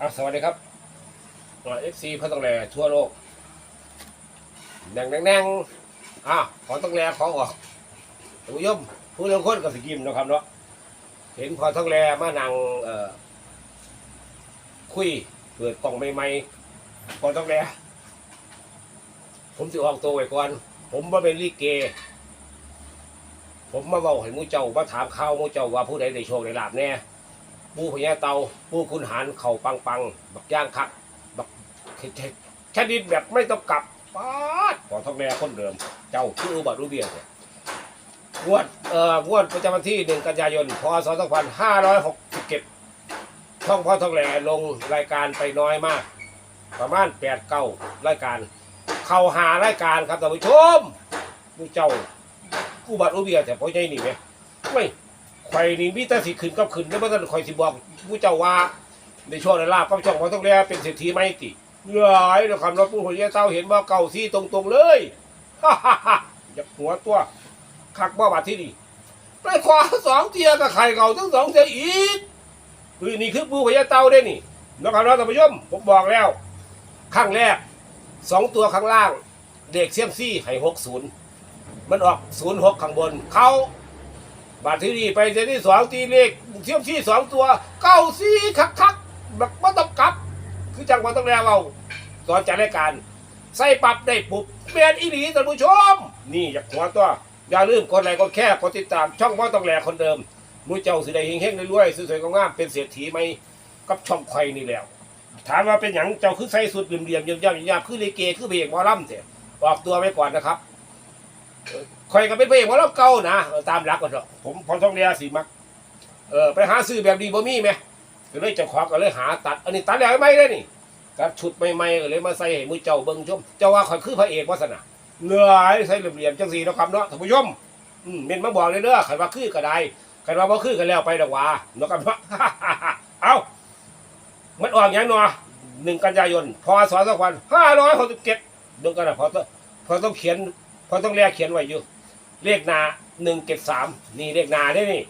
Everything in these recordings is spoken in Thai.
อะสวัสดีครับตัวเอฟซีพัตงแลทั่วโลกแดงแดงแดงอะขอตองแลขอออกท่านผู้ชมผู้เลี้ยงคนกับสกิมนะครับเนาะเห็นพอตองแลมานั่งเอ่อคุยเปิดกล่องใหม่ๆพอตองแลผมจะออกตัวไว้ก่อน ผมมาเป็นลิเก ผมมาเว้าให้หมูเจ้ามาถามข่าวมูเจ้าว่าผู้ใดได้โชคได้ลาบแน่ ปูพญาเตาปูคุณหารเข่าปังปังบักย่างคักบักแค่ดินแบบไม่ต้องกลับป๊าดขอทองแดคนเดิม เจ้าชื่ออุบัติรูเบียเนี่ยงวดเอ่องวดประจำวันที่หนึ่งกันยายนพศสองพันห้าร้อยหกสิบเจ็ดช่องพ่อทองแหลลงรายการไปน้อยมาก ประมาณแปดเก้ารายการ เข้าหารายการครับท่านผู้ชมมูเจ้าอุบัติรูเบียแต่พ่อใหญ่นี่ไหมไม่ ข่อยนี่มีแต่สิขึ้นกับขึ้นแล้วมันก็ข่อยสิบอกผู้เจ้าว่าในช่วงในลาบก็ช่องเขาต้องเรียเป็นเศรษฐีไหมติเหนื่อยเดี๋ยวคำรถผู้คนเยเต้าเห็นว่าเก่าซี่ตรงๆเลยฮ่าฮ่าฮ่าอยาหัวตัวคักบ่บาดที่นี่ไปขวาสองเทียกับไข่เก่าทั้งสองเทียอีกคือนี่คือผู้พญาเต้าได้นี่นะครับท่านผู้ชมผมบอกแล้ว ข้างแรกสองตัวข้างล่าง เด็กเซียมซี่ให้หกศูนย์มันออกศูนย์หกข้างบนเขา บาทที่นี่ไปเซตที่สองตีเลขเทียมที่สองตัว เก้าสี่คักคักแบบไม่ต้องกลับ คือจังหวะต้องแล้วเอาตอนจัดรายการ ใส่ปรับได้ปุบเปลี่ยนอีหลีท่านผู้ชม นี่อยากหัวตัว อย่าลืมกดไลค์กดแค่กดติดตาม ช่องว่าต้องแลคนเดิมมือเจ้าสิได้เฮงๆรวยๆสวยๆงามๆเป็นเศรษฐีไหมกับช่องไข่นี่แล้วถามว่าเป็นอย่างเจ้าคือใส่สุดเหลี่ยมๆย่ำๆย่ำๆคือเลเกคือเบรกหมอลำเถอะออกตัวไว้ก่อนนะครับ คอยก็เป็นพระเอกหมอลำเก่านะเออตามหลักก่อนเถอะผมพอต้องเรียสีมักเออไปหาซื้อแบบดีบ่มีไหมก็เลยเจะขอก็เลยหาตัด อันนี้ตัดแล้วไม่ได้นี่ตัดชุดใหม่ๆก็เลยมาใส่ให้มือเจ้าเบิ่งชม เจ้าว่าข่อยคือพระเอกวาสนาเหนื่อยใส่เหลี่ยมๆจังสีเนาะครับเนาะท่านผู้ชมอืมเม่นมาบอกเลยเด้อข่อยว่าคือก็ได้ข่อยว่าบ่คือก็แล้วไปดอกว่าเนาะครับเนาะเอามันออกอย่างเนาะหนึ่งกันยายนพศสองพันห้าร้อยหกสิบเจ็ดเดูกันนะพอต้องพอต้องเขียนพอต้องแลกเขียนไว้อยู่ เลขนาหนึ่งเจ็ดสามนี่เลขนาได้นี่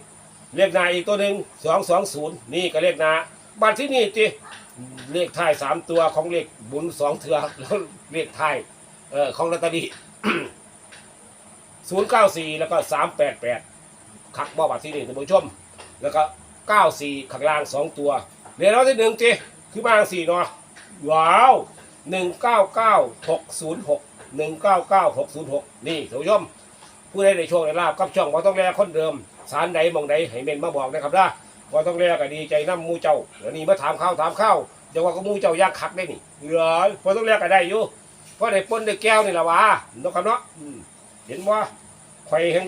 เลขนาอีกตัวหนึ่งสองสองศูนย์นี่ก็เลขนาบัตรที่นี่จีเลขท้ายสามตัวของเลขบุญสองเถือแล้วเลขท้ายเอ่อของลอตเตอรี่ศูนย์เก้าสี่แล้วก็สามแปดแปดขักบ่บัตรที่นี่ท่านผู้ชม แล้วก็เก้าสี่ข้างล่างสองตัวเรียนรางวัลที่หนึ่งจีคือมาสี่เนาะว้าวหนึ่งเก้าเก้าหกศูนย์หกหนึ่งเก้าเก้าหกศูนย์หกนี่ท่านผู้ชม ผู้ใดในโชคในลาบกับช่องว่าต้องแลคนเดิมสารใดหมองใดให้เมนมาบอกนะครับนะว่าต้องแลก็ดีใจน้ำหมูเจ้าเดี๋ยวนี้มาถามข้าวถามข้าวจะว่าก็หมูเจ้ายากคักได้นี่เหลือพอต้องแลก็ได้อยู่เพราะได้ปนได้แก้วนี่ละวะนกครับเนาะอืมเห็นว่าไข่เห็น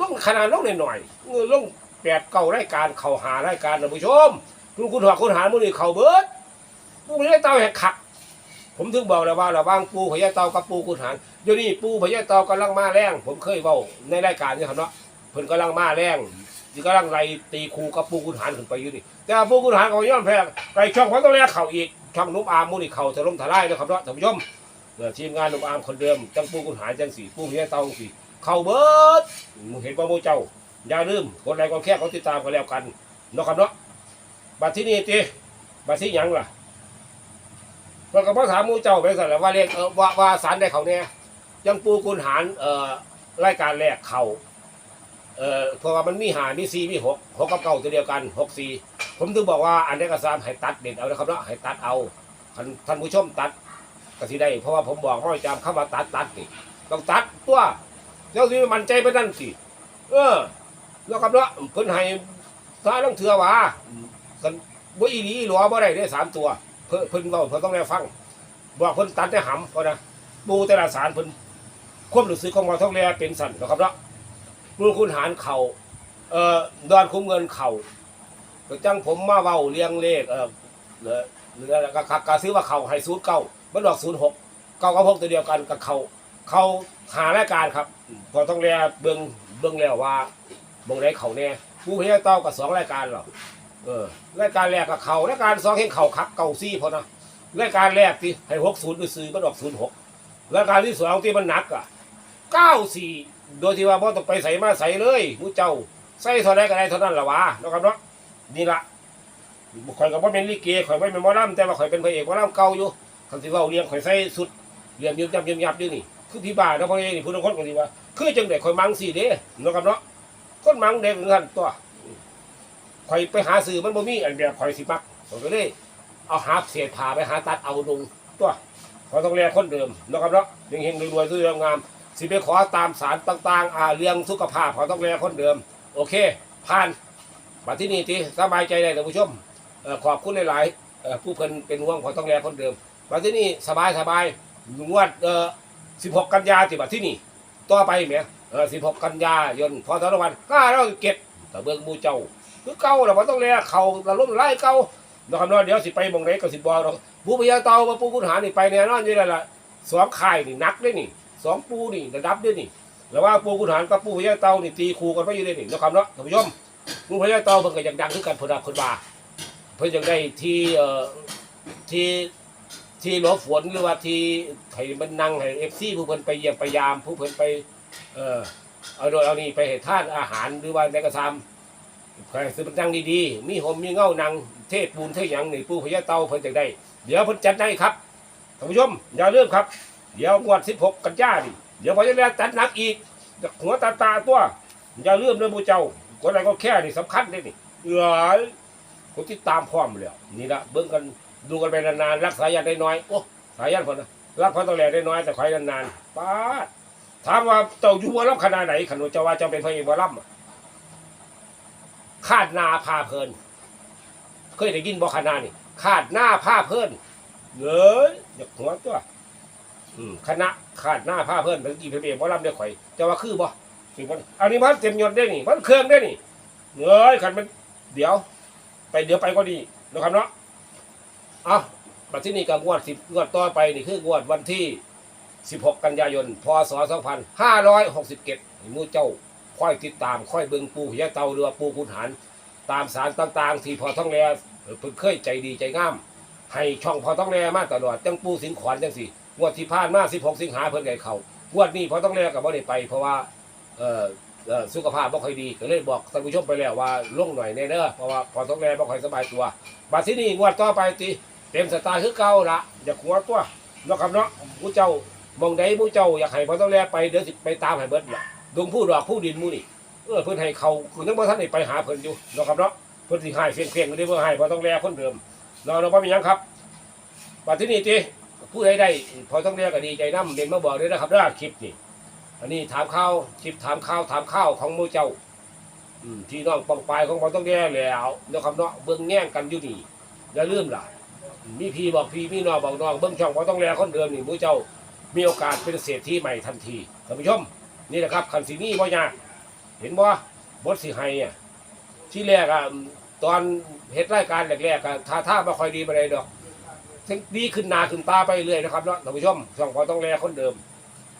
ลงขนาดลงหน่อยๆเออลงแปดเก้ารายการเข่าหารายการนะผู้ชมคุณคุณหัวคุณหารมือนี่เข่าเบิดผู้ไม่ได้เต้าแหกขัก ผมถึงบอกแล้วว่าระว่างปูพญาเตากับปูคุณหาร เดี๋ยวนี้ปูพญาเตากำลังมาแรง ผมเคยเว้าในรายการนี่ครับเนาะเพิ่นกำลังมาแรงที่กำลังไล่ตีคูกับปูคุณหารขึ้นไปอยู่นี่แต่ปูคุณหารก็ย้อนแพ้ไปช่องผมต้องแลกเข่าอีกช่องนุ่มอามมูนี่เข่าถล่มทลายนะครับเนาะท่านผู้ชมเดี๋ยวทีมงานนุ่มอามคนเดิมจังปูคุณหารจังสีปูพญาเตาสีเข่าเบิดมึงเห็นป่ะมูเจ้าอย่าลืมกดไลค์กดแค่กดติดตามกันแล้วกันเนาะครับเนาะบัดที่นี่ตีบัดที่ยังล่ะเราก็พ่อถามมูเจ้าไปสั่นแหล้วว่าเรียกเออว่าว่าสารได้เขาเนี่ย ยังปูกุลหารเอ่อรายการแรกเขาเอ่อเพราะว่ามันมีหามีสี่มีหกหกกับเก้าตัวเดียวกันหกสี่ผมถึงบอกว่าอันนี้ก็สามให้ตัดเด่นเอานะครับเนาะให้ตัดเอาท่านท่านผู้ชมตัดก็สิได้เพราะว่าผมบอกว่าจำคำว่าตัดตัดนี่ต้องตัดตัวเจ้าสิมันใจไปนั่นสิเออแล้วครับเนาะเพิ่นให้ถ้าต้องเถื่อว่ากันบ่อีหลีหลัวบ่ได้ได้สามตัว เพิ่นเพิ่นเว้าเพิ่นต้องได้ฟัง บอกเพิ่นตัดได้หำเพราะนะปูแต่ละสารเพิ่น ความรู้สึกของเราท่องแลเป็นสั่นนะครับเนาะปูคุณหารเข่าเอ่อดอนคุ้มเงินเข่าก็จังผมมาเว้าเรียงเลขเอ่อเหลือเหลือก็กะซื้อว่าเข่าให้ศูนย์เก้ามันดอกศูนย์หกเก้ากับหกตัวเดียวกันกับเข่าเข่าหารายการครับพอต้องแลเบิ่งเบิ่งแล้วว่าบงได้เขาแน่ผู้พญาเต้ากับสองรายการหรอเออรายการแรกกับเขารายการสองเห็นเขาคักเก่าซี่พอนะรายการแรกที่ให้หกศูนย์ไปซื้อมันออกศูนย์หกรายการที่สองที่มันหนักอะ เก้าสี่โดยที่ว่าพ่ต้องไปใส่มาใส่เลยผู้เจ้าใส่เท่าไรก็ได้เท่านั้นละวะนะครับเนาะนี่ละข่อยก็บ่เป็นลิเกข่อยไม่เป็นมอลำแต่ว่าข่อยเป็นพระเอกมอลำเก่าอยู่คำที่เว่าเรียงข่อยใส่สุดเรียงยืมยับยืมยับอยู่นี่คือพี่บ้าเนาะพ่อเองนี่พูดตรงคนกันดีว่า คือจังได๋ข่อยมังสิเด้เนะครับเนาะคนมังเด็กเหมือนกันตัวข่อยไปหาซื้อมันบ่มีอันแบบข่อยสิมักข่อยก็เลยเอาหาเศษผ้าไปหาตัดเอาลงตัวข่อยต้องแลคนเดิมนะครับเนาะเฮงรวยๆซื้องาม สิไปขอตามสารต่างๆอ่าเรื่องสุขภาพขอต้องแลคนเดิม โอเค ผ่านบัดที่นี่ติสบายใจได้ท่านผู้ชมขอบคุณหลายๆผู้เพิ่นเป็นห่วงขอต้องแลคนเดิมบัดที่นี่สบายสบายงวดเอ่อ16 กันยาที่บัดที่นี่ต่อไปแหมเออ16 กันยายนพศ2557ตะเบิงมู่เจ้าคือเก่าแล้วบ่ต้องแลเขาละล้มไล่เก่าเนาะครับนาะเดี๋ยวสิไปมองไหนก็สิบอกดอกผู้พญาเตามาปูคุณหานี่ไปแน่นอนอยู่แล้วล่ะสองค่ายนี่หนักเด้นี่ สองปูนี่ระดับด้วยนี่แล้วว่าปูคุณหารกับปูพญาเตานี่ตีคู่กันไปอยู่เด้นี่เนะครับเนาะท่านผู้ชมปูพญาเตาเพิ่นก็ยากดังคือกันเพิ่นน่ะเพิ่นว่าเพิ่นอยากได้ที่เอ่อที่ที่หลบฝนหรือว่าที่ให้มันนั่งให้ FC ผู้เพิ่นไปเยี่ยมไปยามผู้เพิ่นไปเอ่อเอาโดยเอานี่ไปให้ทานอาหารหรือว่าในกระทำใครซื้อเป็นดังดีๆ มีหมมีเง่านังเทศปูนเทศหยังนี่ปูพญาเตาเพิ่นจะได้ เดี๋ยวเพิ่นจัดให้ครับท่านผู้ชมอย่าลืมครับ เดี๋ยวงวด16กันยาดิเดี๋ยวพอจะแลจัดหนักอีกหัวตาตาตัวอย่าลืมเรื่องมูเจ้าคนอะไรก็แค่นี่สำคัญเลยนี่เอ้ยคนที่ตามพร้อมแล้วนี่ละเบิ่งกันดูกันไปนานๆรักษาญาติได้น้อยโอ้สายญาติคนนะรักพระต้องแลได้น้อยแต่คอยนานๆป้าถามว่าเจ้าอยู่บัวล่ำขนาดไหนขนุนเจ้าว่าจ้าเป็นพระเอกบัวล่ำอะคาดนาพาเพลิน เคยได้ยินบ่ขนาดนี่คาดหน้าผ้าเพลินเอ้ยอยากหัวตัว อืมคณะคาดหน้าผ้าเพลินเป็นกี่พระเอบัวล่ำเด้ข่อยจ้าว่าคือบ่สิมันอันนี้มันเต็มยศได้นี่มันเครื่องได้นี่เอ้ยขันมันเดี๋ยว ไปเดี๋ยวไปก็ดีนะครับเนาะเอาบัดที่นี่กังวดสิบงวดต่อไปนี่คืองวดวันที่ 16 กันยายน พศ 2567หมู่เจ้าค่อยติดตาม ค่อยเบิ่งปูพญาเตาเรือปูคุณหาร ตามสารต่างๆ ที่พอท้องแลเพิ่นเคยใจดีใจงาม ให้ช่องพอท้องแลมาตลอดจังปูสิงขวัญจังสิ งวดที่ผ่านมา16 สิงหาเพิ่นได้เขางวดนี้พอท้องแลก็บ่ได้ไป เพราะว่าเอ่อเอ่อสุขภาพบ่ค่อยดีก็เลยบอกท่านผู้ชมไปแล้วว่าลงหน่อยแน่เด้อเพราะว่าพอท้องแลบ่ค่อยสบายตัวบัดที่นี่งวดต่อไปติเต็มสไตล์คือเก่าละอย่าหัวตัวเนาะครับเนาะผู้เจ้ามองใดหมู่เจ้าอยากให้พอต้องแลไปเดี๋ยวสิไปตามให้เบิดล่ะดงผู้ดอกผู้ดินมู่นี่เออเพิ่นให้เขาคือทั้งบ่ทันได้ไปหาเพิ่นอยู่เนาะครับเนาะเพิ่นสิให้เพียงๆก็ได้เพิ่นให้พอต้องแลคนเดิมเนาะเนาะบ่มีหยังครับบัดทีนี้ติ ผู้ใดได้พอต้องแลก็ดีใจน้ำเด่นมาบอกด้วยนะครับเด้อคลิปนี่อันนี้ถามข่าวคลิปถามข่าวถามข่าวของมู่เจ้าอืมที่น้องปองปายของพอต้องแลแล้วนะครับเนาะเบิ่งแง่งกันอยู่นี่อย่าลืมล่ะมีพี่บอกพี่มีน้องบอกน้องเบิ่งช่องพอต้องแลคนเดิมนี่มู่เจ้า มีโอกาสเป็นเศรษฐีใหม่ทันทีท่านผู้ชมนี่แหละครับคันสีนี่บ่ยากเห็นบ่บทสิให้อะที่แรกอะตอนเฮ็ดรายการแรกๆอะท่าท่าบ่ค่อยดีบ่ได้ดอก ดีขึ้นหนาขึ้นตาไปเรื่อยนะครับเนาะท่านผู้ชมช่องพอต้องแลคนเดิม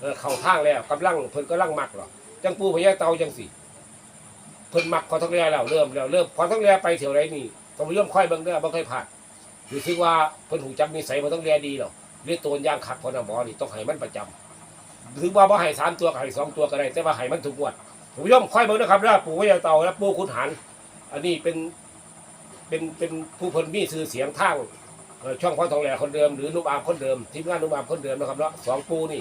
เออเข้าทางแล้วกำลังเพิ่นกำลังมักหรอกจังปูพญาเตาจังสิเพิ่นมักพอต้องแลแล้วเริ่มแล้วเริ่มพอต้องแลไปเที่ยวไรนี่ท่านผู้ชมค่อยเบิ่งเด้อบ่เคยผ่านรู้สึกว่าเพิ่นหูจักนิสัยพอต้องแลดีหรอกเรียกตัวย่างขัดพอนะหมอนี่ต้องให้มันประจำถึงว่าบ่ให้สามตัวก็ให้สองตัวก็ได้แต่ว่าให้มันถูกงวดท่านผมย่อมค่อยเบิ่งนะครับแล้วปูพญาเต่าและปูขุนหันอันนี้เป็นเป็นเป็นผู้เพิ่นมีชื่อเสียงทาง ช่องพ่อทองแหล่คนเดิมหรือนุ่มอามคนเดิมทีมงานนุ่มอามคนเดิมนะครับเนาะสองปูนี่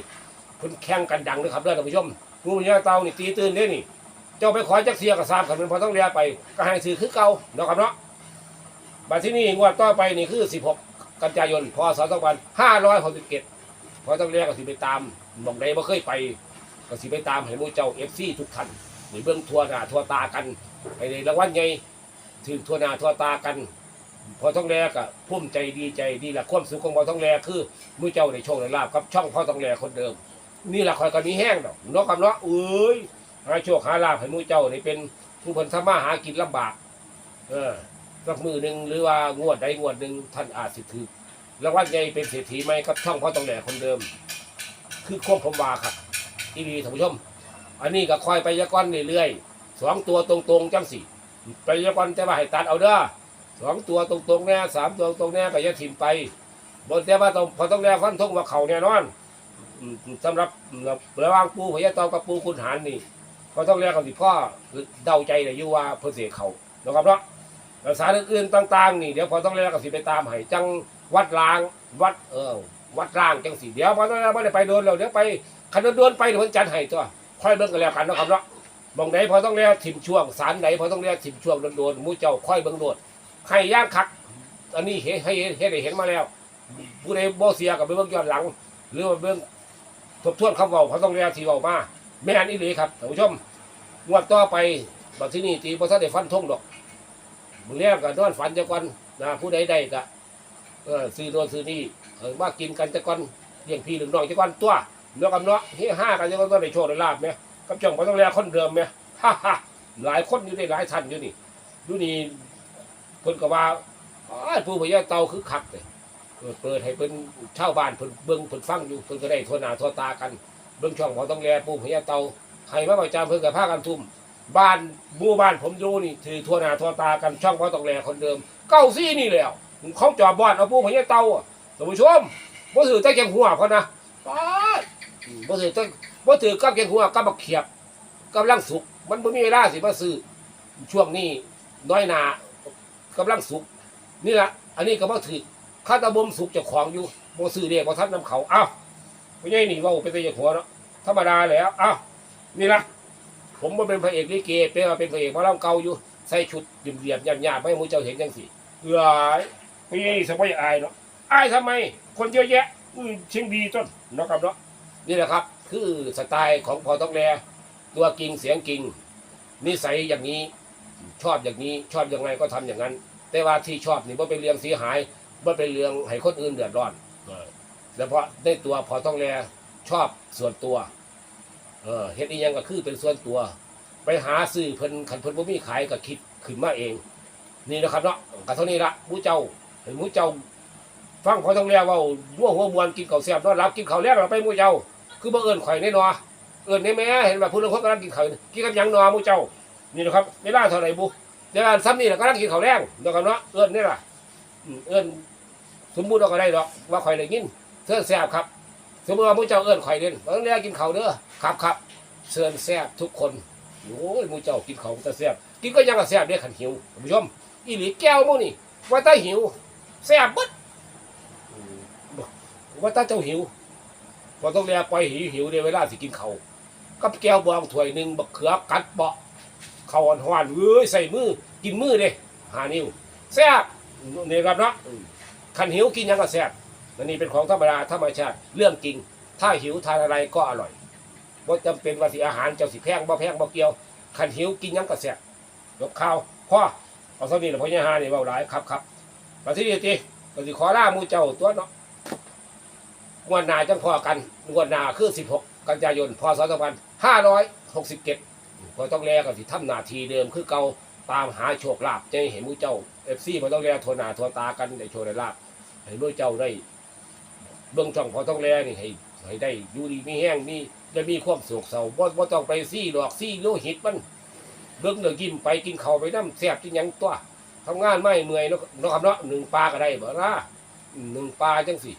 เพิ่นแข่งกันดังนะครับเด้อท่านผู้ชมปู่พญาเต่านี่ตีตื่นเด้นี่เจ้าไปขอจักเสียกับสามขันเป็นพอต้องเรียไปก็ให้ซื้อคือเก่าเนาะครับเนาะบัดที่นี่งวดต่อไปนี่คือ 16 กันยายนพศ2567พอต้องเรียกก็สิไปตามหมองใดบ่เคยไปก็สิไปตามให้มู่เจ้า FC ทุกท่านหรือเบิ่งทัวหน้าทัวตากันให้ได้รางวัลใหญ่ถึงทัวหน้าทัวตากัน พอต้องแลก็ภูมิใจดีใจดีแหละความสุขของพอต้องแลคือมู่เจ้าได้โชคได้ลาบกับ ช่องพอต้องแลคนเดิม นี่ละคอยกันนี้แห้งดอกเนาะครับเนาะเอ้ยหาโชคหาลาภให้มู่เจ้าได้เป็นผู้เพิ่นทำมาหากินลำบาก เออสักมือหนึ่งหรือว่างวดใดงวดหนึ่งท่านอาจสิถือแล้วว่าไงเป็นเศรษฐีไหมกับช่องพ่อตองแหล่คนเดิม คือควบผมว่าครับอีดีท่านผู้ชม อันนี้ก็คอยไปยะก้อนเรื่อยๆสองตัวตรงๆจังสิไปยะก้อนแต่ว่าให้ตัดเอาเด้อ สองตัวตรงๆแน่สามตัวตรงแน่ก็อย่าถิ่มไปบนแต่ว่าต้องพอต้องแลฟันทงว่าเขาแน่นอนสำหรับระว่างปูพญาเตากับปูคุณหารนี่พอต้องแลกับสิพ่อเดาใจเลยยูว่าเพื่อเสียเขานะครับเนาะแล้วสารอื่นๆต่างๆนี่เดี๋ยวพอต้องแลกับสิไปตามให้จังวัดล้างวัดเออวัดร่างจังสิเดี๋ยวพอต้องแลไม่ได้ไปโดนเราเดี๋ยวไปคันโดนไปเดี๋ยวเพิ่นจัดให้ตัวค่อยเบิ่งกันแล้วกันนะครับเนาะมองไหนพอต้องเรียกถิ่มช่วงสารไหนพอต้องเรียกถิ่มช่วงโดนๆหมูเจ้าค่อยเบิ่งโดด ใครย่างคัก อันนี้เห็นให้เห็นให้ได้เห็นมาแล้ว ผู้ใดบ่เสียกับไปเบิ่งย้อนหลัง หรือว่าเบิ่งทบทวนคำเว้าพอต้องเรียกทีเว้ามาแม่นอีหลีครับท่านผู้ชมงวดต่อไปบัดที่นี่ตีบ่ทันได้ฟันธงดอกมื้อแรกก็นอนฝันจักก่อนนะผู้ใดได้ก็เออซื้อโน่นซื้อนี่เออมากินกันจักก่อนเลี้ยงพี่เลี้ยงน้องจักก่อนตัวเนาะกับเนาะเฮห้ากันจะต้องได้โชคได้ลาบไหมกับจ่องก็ต้องแลคนเดิมไหมฮ่าฮ่าหลายคนอยู่ในหลายท่านอยู่นี่ดูนี่ เพิ่นก็ว่าอ้ายผู้พญาเต่าคือคักเลยเปิดให้เพิ่นชาวบ้านเพิ่นเบิ่งเพิ่นฟังอยู่เพิ่นก็ได้ทั่วหน้าทั่วตากันเบิ่งช่องพอต้องแลผู้พญาเต่าให้มาประจำเพิ่นก็พากันทุ่มบ้านหมู่บ้านผมอยู่นี่ถือทั่วหน้าทั่วตากันช่องพอต้องแลคนเดิม เก้าซี่นี่แล้วเขาจอดบ้านเอาผู้พญาเต่าท่านผู้ชมบ่ถือแต่แกงหัวเขานะป๊าดอืมบ่ถือต้งบ่ถือกับเกียงหัวกับบักเขียบกำลังสุกมันบ่มีเวลาสิมาซื้อช่วงนี้น้อยหนา กำลังสุกนี่แหละอันนี้ก็บ่ถือข้าตะบมสุกจ้าของอยู่บ่ซื้อเรียกบ่ทันนำเขาเอ้าไม่ใช่นี่ว้าเป็นตะเกียงหัวเนาะธรรมดาแล้วเอ้านี่ละผมบ่เป็นพระเอกลิเกเป็นว่าเป็นพระเอกหมาล่ำเก่าอยู่ใส่ชุดเดียมๆหยาบๆไม่ให้หมูเจ้าเห็นจังสิเอ้ยไม่ใช่สมัยอายเนาะอายทำไม คนเยอะแยะอือเชียงดีต้นเนาะครับเนาะนี่แหละครับ คือสไตล์ของพอต้องแลตัวกิ่งเสียงกิ่งนิสัยอย่างนี้ ชอบอย่างนี้ชอบอย่างไรก็ทำอย่างนั้น แต่ว่าที่ชอบนี่ว่าเป็นเรื่องเสียหายว่าเป็นเรื่องให้คนอื่นเดือดร้อนเออแล้วเพราะในตัวพอต้องแลชอบส่วนตัว เออเฮ็ดอีหยังก็คือเป็นส่วนตัว ไปหาซื้อเพิ่นขันเพิ่นบ่มีขายก็คิดขึ้นมาเอง นี่นะครับเนาะก็เท่านี้ละมูเจ้าเห็นมูเจ้า ฟังพอต้องแลเว่าร่วหัวมวนกินข้าวแซ่บนอนหลับกินข้าวแรกเราไปมูเจ้า คือบ่เอิญข่อยแน่นอเอิญได้แม่เห็นว่าผู้ลางคนกำลังกินข้าวกินกับหยังนอมูเจ้า นี่นะครับเวลาเท่าไหร่บุเวลาซ้ำนี่แหละกำลังกินข้าวแรงเนาะครับเนาะเอิญนี่ล่ะอืมเอิญสมมุติเราก็ได้ดอกว่าข่อยได้ยินเชิญแซ่บครับ สมมติว่าหมูเจ้าเอิญข่อยเด่นต้องแรกกินข้าวเด้อครับครับเชิญแซ่บทุกคนโอ้ยหมูเจ้ากินข้าวแต่แซ่บกินก็ยังก็แซ่บเด้ขันหิวท่านผู้ชมอีหลีแก้วมูนี่ว่าถ้าหิวแซ่บเบิดอืมว่าถ้าเจ้าหิวพอต้องเรียกปล่อยหิวหิวในเวลาสิกินเขาวกับแก้วบองถ้วยหนึ่งบักเขือกัดเบาะ เขาอ่อนหวานเอ้ยใส่มือกินมือเด้หานิ้วแซ่บนี่ครับเนาะขันหิวกินยังก็แซ่บอันนี้เป็นของธรรมดาธรรมชาติเรื่องจริง ถ้าหิวทานอะไรก็อร่อยบ่จำเป็นว่าสิอาหารเจ้าสิแพงบ่แพงบ่เกี่ยวขันหิวกินยังก็แซ่บยกข้าวพ่อเอาเท่านี้แหละพ่อยาหานี่เบาหลายครับครับมาที่นี่จีก็สิขอล่ามูเจ้าตัวเนาะงวดหนาจังพอกันงวดหนาคือ 16 กันยายนพศ2567 อต้องแลก็สิทำหนาทีเดิมคือเก่าตามหาโชคลาภจะให้เห็นมูเจ้า FC พอต้องแลโทรหนาโทรตากันได้โชคได้ลาภให้มูเจ้าได้เบื้องช่องพอต้องแลนี่ให้ให้ได้อยู่ดีมีแห้งมีได้มีความสุขเศร้าบ่บ่ต้องไปซี่ดอกซี่โลหิตมันเบิ่งเด้อยิ้มไปกินข้าวไปน้ำแซ่บกินหยังตัวทำงานไม่เมื่อยเนาะเนาะครับเนาะหนึ่งปลาก็ได้บ่ละหนึ่งปลาจังสิ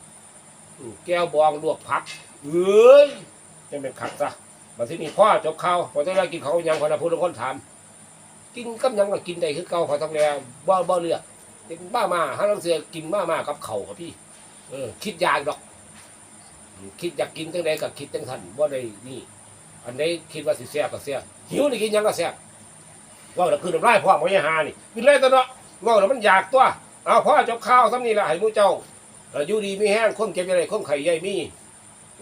แก้วบองลวกผักเอ้ยจะเป็นขัดซะ มาที่นี่พ่อจบข้าวพอต้องได้กินเขาวยังพอนะพูดล้วคนถาม กินกับหยังก็กินได้คือเก่าพอต้องแล้วบ่บ่เลือกกินบ้ามาห้าลังเสือกินบ้ามากับเขาครับพี่ เออ คิดยากดอก คิดอยากกินจังใดก็คิดจังทันบ่าได้นี่ อันใดคิดว่าสิแซ่บก็แซ่บหิวนี่กินหยังก็แซ่บว่าแล้วคือน้ำลายพ่อมอยาหานี่กินเลยตัวเนาะว่าแล้วมันอยากตัวเอาพ่อจบข้าวซ้ำนี่ละให้มูเจ้าเอ่ออยู่ดีมีแห้งคนเก็บยังไงคนไข่ใหญ่มี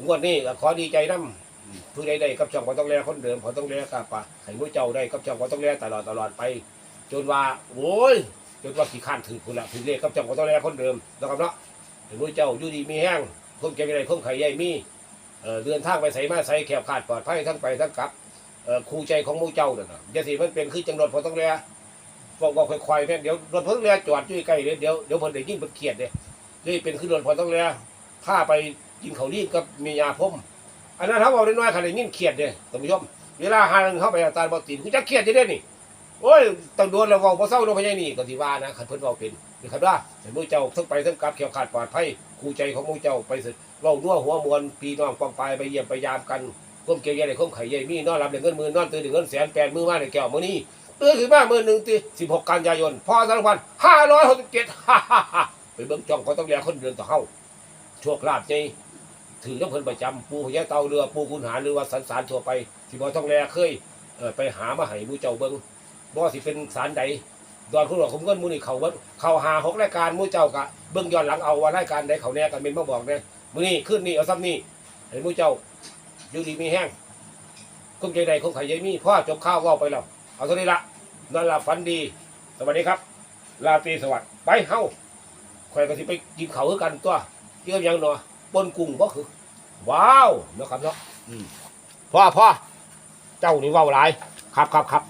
งวดนี้ก็ขอดีใจน้ำ ผู้ใดได้กับช่องพอต้องแลคนเดิมพอต้องแลกับปะให้ผู้เจ้าได้กับช่องพอต้องแลตลอดตลอดไป จนว่าโอ้ยจนว่าขี้ข้านถือคุณละถือเลขกับช่องพอต้องแลคนเดิมนะครับเนาะให้ผู้เจ้าอยู่ดีมีแห้งคนเก็บยังไงคนไข่ใหญ่มีเออเดินทางไปใส่มาใส่แขบขาดปลอดภัยทั้งไปทั้งกลับเออคู่ใจของมู่เจ้าเนี่ยนะยาสิมันเป็นคือจังรถพอต้องแลบอกว่าค่อยๆเนี่ยเดี๋ยวรถพอต้องแลจอดอยู่ใกล้เดี๋ยวเดี๋ยวเดี๋ยวเพิ่นได้ยินเพิ่นเครียดเด้นี่เป็นขึ้นรถพอต้องแล้วถ้าไปกินเขารีบกับมียาพ่ม อันนั้นถ้าเอาน้อยๆขนาดนี้เครียดเลยท่านผู้ชมเวลาหางเข้าไปอาจารย์บ่ตินคือจะเครียดจะได้นี่โอ้ยต้องโดนแล้วเว้าบ่เศร้าโดนพญานี่ก็สิว่านะคันเพิ่นเว้าเป็นนี่ครับว่าให้หมู่เจ้าทั้งไปทั้งกลับเขียวขาดปลอดภัยครูใจของมู่เจ้าไปสิเว้านัวหัวมวลพี่น้องกองปลายไปเยี่ยมไปยามกันก้มเกี่ยวใหญ่ก้มไข่ใหญ่มีนอนรับได้เงินหมื่นนอนตื่นได้เงินแสนแปดมื้อมาได้แก้วมือนี้ตื่นขึ้นมามือหนึ่งตี16กันยายนพศ2567ฮ่าฮ่าฮ่าไปเบิ่งจ้องก็ต้องแลคนเดินต่อเฮาโชคลาภใจ ถือน้ำเพิ่นประจำปูพญาเตาเรือปูคุณหาหรือว่าสันสารทั่วไปที่บ่ต้องแลเคยเออไปหามาให้มูเจ้าเบิ่งบ่สิเป็นสารใดดอนคุณหลวงผมเงินมูนี่เขาเบิดเขาหาหกรายการมูเจ้ากะเบิ่งย้อนหลังเอาว่ารายการใดเขาแน่กันเป็นมาบอกแน่มื้อนี้ขึ้นนี่เอาซ้ำนี่ให้หมูเจ้าอยู่ดีมีแห้งคุ้มใจใดคงไข่ใยมีพ่อจบข้าวเว้าไปแล้วเอาเท่านี้ละนอนหลับฝันดี สวัสดีครับ ลาตรีสวัสดิ์ไปเฮาข่อยก็สิไปกินเขาวคือกันตัวเกี่ยวหยังเนาะ ปนกุ้งบ่คือว้าวเนาะครับเนาะอืมพ่อพ่อเจ้านี่เว้าหลายครับครับครับ